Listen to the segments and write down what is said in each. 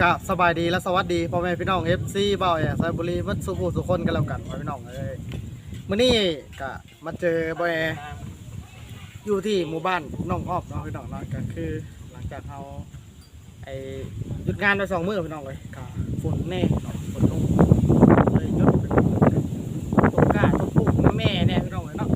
กับสบายดีและสวัสดีพ่อแม่พี่น้องเอฟซีบาแอร์สายบุรีวัดสุภูสุคนกันแล้วกันพ่อพี่น้องเอ้ยมื่อนี้กะมาเจอเบาแอร์อยู่ที่หมู่บ้านน้องออบเนาะพี่น้องเนาะก็คือ หลังจากเขาไอหยุดงานไปสองมื้อพี่น้องเลยกะฝนแน่เนาะฝนลงเลยหยุดไปตกกาตกปุ๊กแม่แน่พี่น้องเลยเนาะ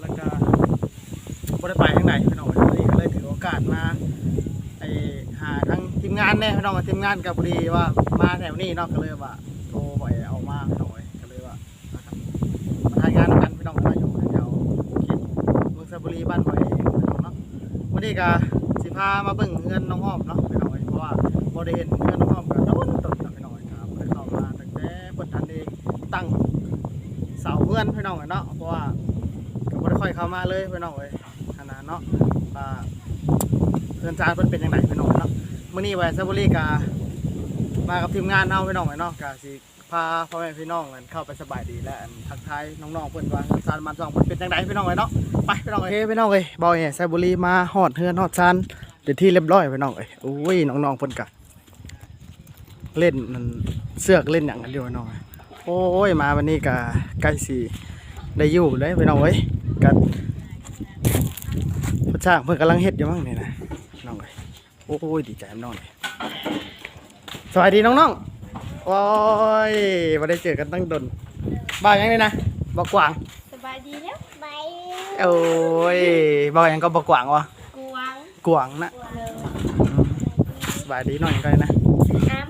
แล้วก็บ่ได้ไปทางไหนพี่น้องเลยวันนี้ก็เลยถือโอกาสมา ไอหาทั้ งานเนี่ยพี่น้องทีมงานกับพอดีว่ามาแถวนี้เนาะก็เลยว่าโทรไปเอามาพี่น้องเอ้ยก็เลยว่านะครับมาทายงานกันพี่น้องก็อยู่แถวเขตเมืองสระบุรีบ้านข่อยเองพี่น้องเนาะวันนี้ก็สิพามาเบิ่งเงินน้องอ้อมเนาะพี่น้องเอ้ยเพราะว่าบ่ได้เห็นเงินน้องอ้อมก็โดนตดแล้วพี่น้องเอ้ยครับได้เข้ามาตั้งแต่เพิ่นทันเองตั้งเสาเพื่อนพี่น้องเนาะเพราะว่าก็บ่ได้ค่อยเข้ามาเลยพี่น้องเอ้ยขนาดเนาะว่าเพื่อนจานเพิ่นเป็นยังไงพี่น้องเนาะ มื้อนี้ไว้ซาบุรีกามากับทีมงานเฮาพี่น้องไว้เนาะกาสิพาพ่อแม่พี่น้องกันเข้าไปสบายดีและทักทายน้องๆเพิ่อนว่าซานมันสองเป็นจังไดพี่น้องเอ้ยเนาะไปพี่น้องเอ้ยพี่น้องเอ้ยบ่าวแห่ซาบุรีมาฮอดเฮือนฮอดซานเป็นที่เรียบร้อยพี่น้องเอ้ยโอ้ยน้องๆเพิ่อนกะเล่นนั่นเสือกเล่นหยังกันอยู่พี่น้องโอ้ยมาวันนี้ก็ใกล้สิได้อยู่เลยพี่น้องเอ้ยกันพระจ้างเพิ่อนกำลังเฮ็ดอยู่มั้งนี่นะ โอ้ยดีใจน้องเลยสวัสดีน้องๆ โอ้ยมาได้เจอกันตั้งดนบ้ายังเลยนะบอกกวาง สบายดีแล้วไปโอ้ยบอกยังก็บอกกวางวะกวางกวางนะเลยสบายดีหน่อยก็ได้นะน้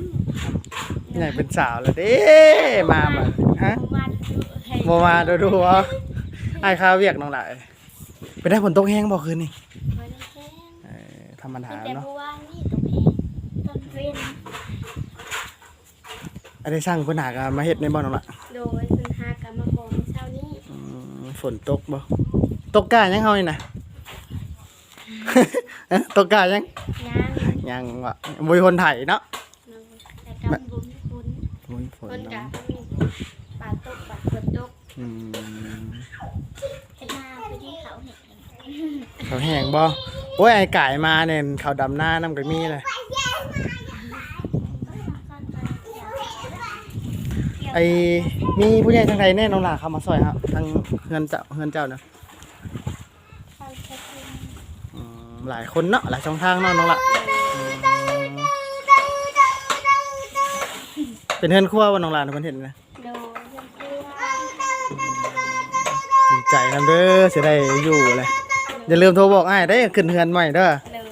นี่ไหนเป็นสาวแล้วเด้มาแบบฮะำมาดูให้โมมาดูดูวะไอ้ข้าวเวียกน้องหลายไปได้ฝนตกแห้งบ่คืนนี่ ไม่ได้แค่ เออ ธรรมดาแต่เนาะเมื่อวานนี่ตรงนี้ต้นเวนไอ้ได้สร้างปัญหากันมาเฮ็ดในบ่น้องละโดยปัญหากรรมกรเช้านี้อืมฝนตกบ่ตกกล้ายังเฮานี่นะ ตกกล้ายังย่างยังวะมวยคนไทยเนาะแต่กำบุญบุญมวยฝนคนกะเนาะมีป่าตกป่าฝนตกอืมเห็นมาไปที่เขาเห็น เขาแห้งบ่โอ้ยไอ้ไก่มาเนี่ยเขาดำหน้าน้ำก็มีเลยไอ้มีผู้ใหญ่ทางใดแน่น้องหลาเข้ามาซอยครับทางเฮือนเจ้าเฮือนเจ้าเนาะอืมหลายคนเนาะหลายช่องทางเนาะน้องละอืมเป็นเฮือนครัวว่าน้องหลานเพิ่นเห็นนะ โดยยังกลัวดีใจนำเด้อสิได้อยู่เลย อย่าลืมโทรบอกอ้ายได้อขึ้นเฮือนใหม่เด้อเลย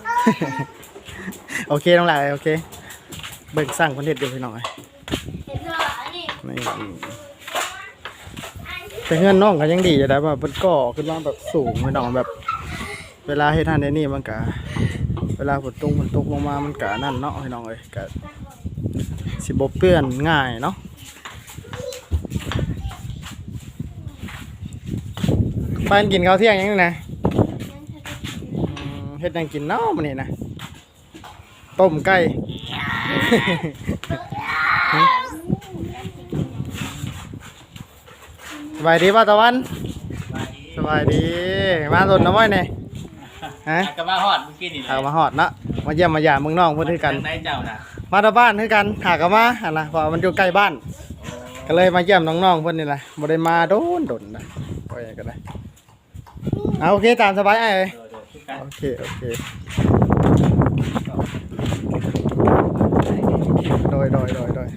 โอเคน้องหลายโอเค เบิ่งสร้างคอนเทนต์อยู่พี่น้องเอ้ยเห็นเหรอนี่นี่แต่เฮือนน้องก็ยังดีอยู่ได้ว่ามันก่อขึ้นมาแบบสูงพี่น้องแบบ เวลาเฮ็ดทานในนี่มันก็เวลาฝนตกฝนตกลงมามันก็นั่นเนาะพี่น้องเอ้ยก็สิบ่เปื้อนง่ายเนาะปานกินข้าวเที่ยงยังนี่นะอืม เฮ็ดหยังกินเนาะมื้อนี้นะต้มไก่ สบายดีป่ะตะวัน สบายดี มาสนน้ำไว้เนี่ยฮะก็มาฮอดเมื่อกี้นี่แหหาละกมาหอดเนาะ มาเยี่ยมมาหยามเมืองน้องเพื่อนคือกันทางไหนเจ้าน่ะมาตะบ้านคือกันหากนมาหันนะเพราะมันอยู่ใกล้บ้าน ก็เลยมาเยี่ยมน้องๆเพื่อนนี่แหละบ่ได้มาโดนโดนนะโอ้ยก็ได้เอาโอเคตามสบายไอ้เอ้ยเดี๋ยวเดี๋ยวคือ กันโอเคโอเคโดยโดยโดยโดย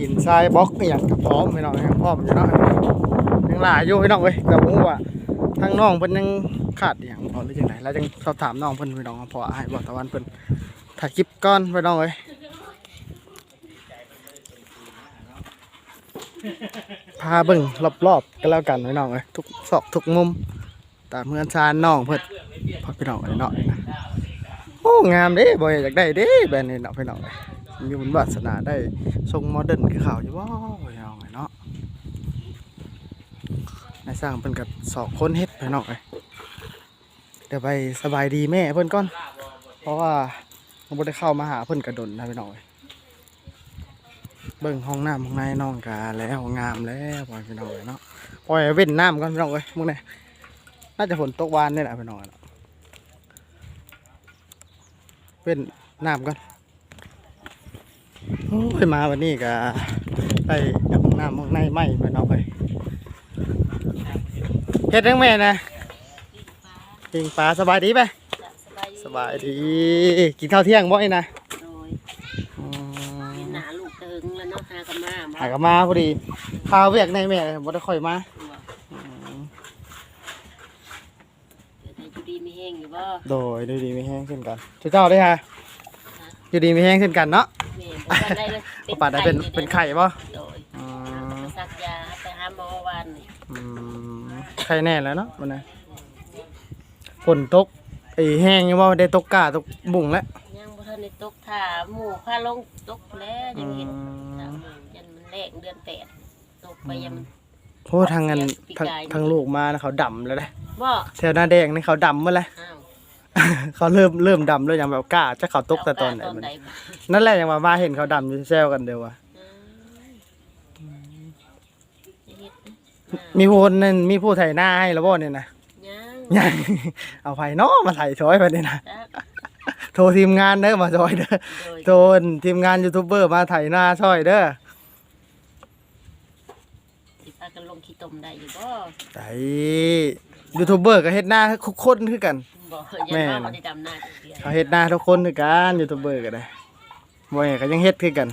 หินทรายบล็อกอหย่างกับพร้อมพี่น้องยังพร้อมอยู่เนาะยังหลายอยู่พี่น้องเว้ยกับผมว่าทางน้องเพิ่นยังขาดอหย่างพอหรือจังไดแล้วจังสอบถามน้องเพิ่นพี่น้องพอให้บอกตะวันเพิ่นถ่ายคลิปก่อนพี่น้องเว้ยพาเบิ่งรอบๆก็แล้วกันพี่น้องเว้ยทุกซอกทุกมุมตามเพื่อนชานน้องเพิ่น พอพี่น้องไอ้เนาะโอ้งามเด้บ่อยากได้เด้แบรนด์นี้เนาะพี่น้องเอ้ยมีบุญวาสนาได้ทรงโมเดิร์นคือเขาวอยู่บ่พี่น้องเอ้ยเนาะนายสร้างเพิ่นก็สองคนเฮ็ดพี่น้องเอ้ยเดี๋ยวไปสบายดีแม่เพิ่อนก่อน เพราะว่าเราได้เข้ามาหาเพิ่อนกระดนนะพี่น้องเอ้ยเบิ่งห้องน้ำห้องในน้องกาแล้วงามแล้วพ่อพี่น้องเอ้ยเนาะปล่อยเว้นน้ำก่อนพี่น้องเอ้ยมึงเนี่ยน่าจะฝนตกวานนี่แหละพี่น้องเป็นน้ำก่อนโอ้ยมาวันนี้ก็ได้ห้องน้ำห้องในไหม้ไปเนาะไปเฮ็ดจังแม่นะปิงปลาสบายดีไหมสบายดีสบายดี กินข้าวเที่ยงบ่ไอ้นะโดยอืมเห็นหนาลูกเติงแล้วเนาะหากันมาหากนมาพอดีข้าวเวียกในแม่บ่ได้ค่อยมา บ่แต่ อยู่ดีมีแห้งอยู่บ่โดยดูดีมีแห้งเช่นกันเจ้าด้วยฮะอยู่ดีมีแห้งเช่นกันเนาะแม่บ่ว่าได้เลยปาดได้เป็นเป็นไข่ป่ะโดยอืมสักยาไปหาหมอวันนี่อืมไข่แน่แล้วเนาะมันนะฝนตกไอ้แห้งยังว่าได้ตกกาตกบุ่งแล้วยังบ่ทันได้ตกถาหมู่พาลงตกแล้วยังเห็นอืมถามยันมันแรกเดือนแปดตกไปยัง เพราะว่าทางงานทางทางลูกมานะเขาดำแล้วนะบ่แถวหน้าแดงนี่เขาดำมาแล้ว อ้าวเขาเริ่มเริ่มดำแล้วอย่างแบบกล้าจะเขาตกแต่ตอนไหนตอนมันใดบ่นั่นแหละยังว่ามาเห็นเขาดำอยู่แซวกันเดียวว่ะอืมจะเฮ็ดนะมีผู้คนนั่นมีผู้ไถหน้าให้แล้วบ่เนี่ยนะยังยัง เอาไผเนาะมาไถช้อยไปเนี่ยนะจักโทรทีมงานเด้อมาช้อยเด้อโดยโทรทีมงานยูทูบเบอร์มาไถหน้าช้อยเด้อ สิพากันลงขี้ ตมได้อยู่บ่ไอ้ยูทูบเบอร์ก็เฮ็ดหน้าทุกคนคือกัน บ่แม่ยันว่าบ่ได้ดำหน้าจักเทื่อเขาเฮ็ดหน้าทุกคนคือกันยูทูบเบอร์ก็ได้บ่ให้ก็ยังเฮ็ดคือกัน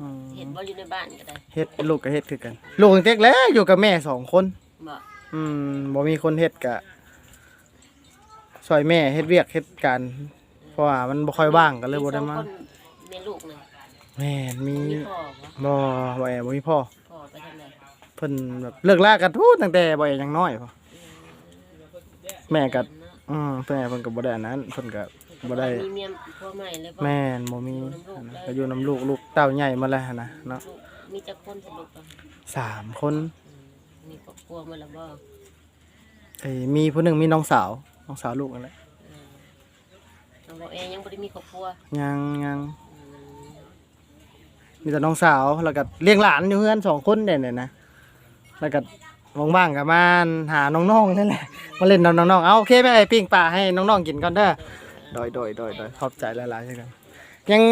อืมเห็นบ่อยู่ในบ้านก็ได้เฮ็ดลูกก็เฮ็ดคือกัน ลูกเจ๊กแล้วอยู่กับแม่สองคน บ่อืมบ่มีคนเฮ็ดก็ช่วยแม่เฮ็ดเวียกเฮ็ดการ เพราะว่ามันบ่ค่อยว่างก็เลยบ่ได้มาสองคนแม่ลูกนึงแม่นมีมีพ่อบ่บ่บ่แอบบ่มีพ่อ เพิ่นแบบเลิกลากันทูตั้งแต่บ่แอบยังน้อยพอแม่ก็อืมแม่เพิ่นก็บ่ได้อันนั้นเพิ่นก็บ่ได้มีเมียพ่อใหม่เลยบ่แม่นบ่มีก็อยู่นํลูกลูกเต้าใหญ่มาแล้วหั้นนะเนาะลูกมีจักคนสรุปบ่สามคนมีครอบครัวมาแล้วบ่เอ้ยมีผู้หนึงมีน้องสาวน้องสาวลูกนั่นแหละน้องบ่เองยังบ่ได้มีครอบครัวยังยังอืมมีแต่น้องสาวแล้วก็เลี้ยงหลานอยู่เฮือนสองคนเด่นเนี่ยนะ แล้วก็ว่างๆก็มาหาน้องๆนั่นแหละมาเล่นน้องๆเอาโอเคไปไอ้ปิ้งปลาให้น้องๆกินก่อนเด้อโดยโดยโดยโดยขอบใจหลายๆใช่กันยัง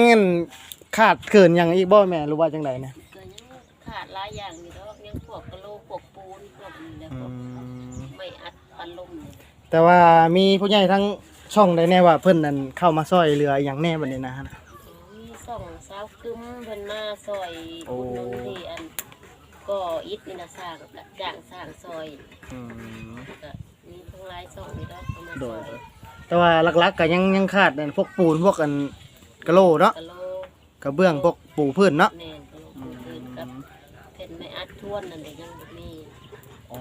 ขาดเกินหยังอีกบ่แม่หรู้ว่าจังไดเนี่ยก็ยังขาดหลายอย่างอยู่ดอกยังพวกกะโหลพวกปูนพวกนี้แล้วอืก็มไม่อัดปันลมเนี่ยแต่ว่ามีผู้ใหญ่ทั้งช่องได้แน่ว่าเพิ่นนั่นเข้ามาซอยเรืออย่างแน่บัดนี้นะฮะมีสองสาวกึมเพิ่นมาซอยโอ้ อุดหนุนที่อันก็อิฐนี่นะสร้างกับจ้างสร้างซอยอืมก็มีทั้งหลายซอยนี่ดอกเอามาโดซยอยโดยแต่ว่าหลักๆก็ยังยังขาดนั่นพวกปูนพวกกันกะโหลเนาะกะโหลกระเบื้องพวกปูพื้นเนาะแม่นกะโหลปูพื้นกับเพิ่นไม่อัดทวนนั่นเด้ยังบ่มีอ๋อ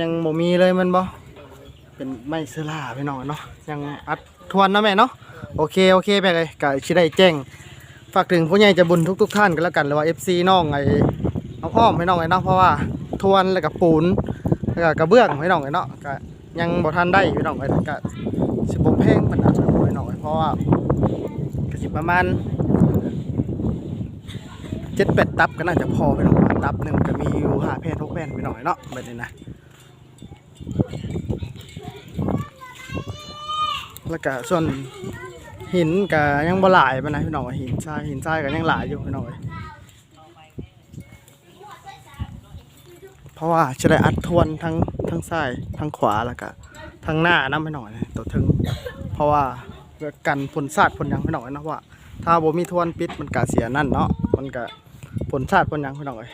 ยังบ่มีเลยแมันบ่เป็นไม้เสื้อลาพี่น้องเนาะยังอัดทวนเนาะแม่เนาะโอเคโอเคไปเลยก็สิได้แจ้งฝากถึงผู้ใหญ่ใจะบุญทุกๆท่านกันแล้วกันหรือว่า FC น้องไอ้ เอาอ้อมให้น้องไอ้เนาะเพราะว่าทวนแล้วก็ปูนแล้วก็กระเบื้องให้น้องไอ้เนาะก็ยังบ่ทันได้พี่น้องไอ้ก็สิบ่แพงปานนั้นพี่น้องไอ้เพราะว่าก็สิประมาณ7-8ตับก็น่าจะพอพี่น้องตับหนึ่งก็มีอยู่5แผ่น6แผ่นพี่น้องไอ้เนาะแบบนี้นะแล้วก็ส่วนหินก็ยังบ่หลายปนใดพี่น้องหินทรายหินทรายก็ยังหลายอยู่พี่น้องเอ้ย เพราะว่าจะได้อัดทวนทั้งทั้งซ้ายทั้งขวาแล้วก็ทั้งหน้านํพี่หน้องเลยตัวถึง เพราะว่าเพื่อกันผลสาดผลยังพี่หน้อยนะว่า ถ้าบ่มีทวนปิดมันก็เสียนั่นเนาะมันก็ผลสาดผลยังพี่หน้อย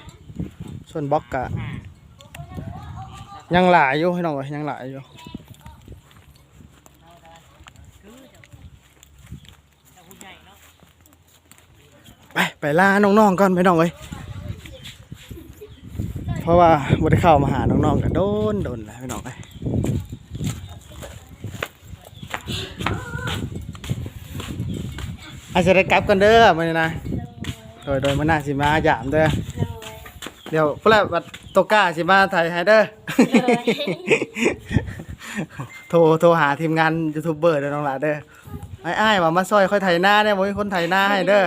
ส่วนบล็อกก็ยังหลายอยู่พี่น้องเอ้ยยังหลายอยู่ไปไปล่าน้องๆก่อนไปน้องเอ้ย เพราะว่าบ่ได้เข้ามาหาน้องๆกันโดนโดนแล้วพี่น้องเอ้ยอาจจะได้กลับกันเด้อมื้อนี้นะโดยโดยมื้อหน้าสิมาหยามเด้อเดี๋ยวพุ่นแหละบัดโตก้าสิมาถ่ายให้เด้อโทรโทรหาทีมงานยูทูบเบอร์เด้อน้องหลาเด้อไอ้ไอ้ายว่ามาซอยค่อยไถหน้าเนี่ยบ่มีคนไถหน้าให้เด้อ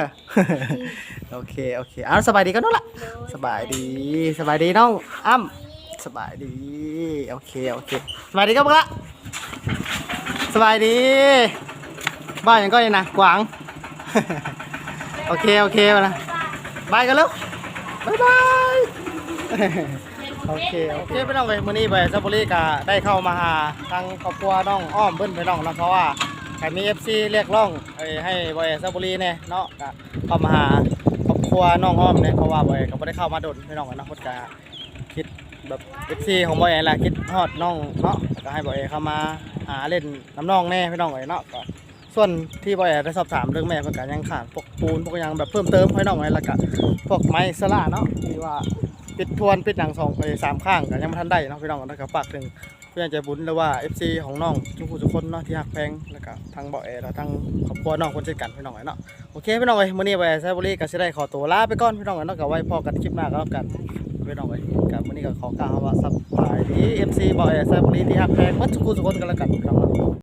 โอเคโอเคเอาสบายดีกันนู้นละสบายดีสบายดีน้องอ้ำสบายดีโอเคโอเคสบายดีครับพวกละสบายดี บ้านยังก็ยังนะกวางโอเคโอเคมานะบายกันแล้วบายบายโอเคโอเคพี่น้องเว้ยมื้อนี้ไปซัปโปรีก็ได้เข้ามาหาทางครอบครัวน้องอ้อมเบิ้นพี่น้องเนาะเพราะว่าใครมี FC เรียกร้องเอ้ยให้บอยซัปโปรีเนี่ยเนาะก็เข้ามาหา ครัวน้องอ้อมเนี่ยเพราะว่าบอยก็บ่ได้เข้ามาโดนพี่น้องเนาะพิ่นก็คิดแบบไอซีของบอยแหละคิดฮอดน้องเนาะก็ให้บอยเข้ามาหาเล่นน้ำน้องแน่พี่น้องเอ้ยเนาะก็ส่วนที่บอยได้สอบถามเรื่องแม่เพิ่นก็ยังขาดพวกปูนพวกยังแบบเพิ่มเติมพี่น้องเอ้ยละก็พวกไม้สละเนาะที่ว่า ปิดทวนปิดหนังสองไปสามข้างกันยังไม่ทันได้เนาะพี่น้องนะครับฝากถึงเพื่อนใจบุญหรือว่า FC ของน้องทุกผู้ทุกคนเนาะที่หักแพงแล้วก็ทั้งเบาแอร์แล้วทั้งครอบครัวน้องคนเช่นกันพี่น้องเนาะโอเคพี่น้องเอ้ยมื้อนี้ไปไซบุรีก็สิได้ขอตัวลาไปก่อนพี่น้องเนาะก็ไว้พอกันคลิปหน้าก็แล้วกันพี่น้องเอ้ยกับมื้อนี้ก็ขอกล่าวว่าสบายดี FC เบาแอร์ไซบุรีที่หักแพงหมดทุกผู้ทุกคนกันแล้วกันครับ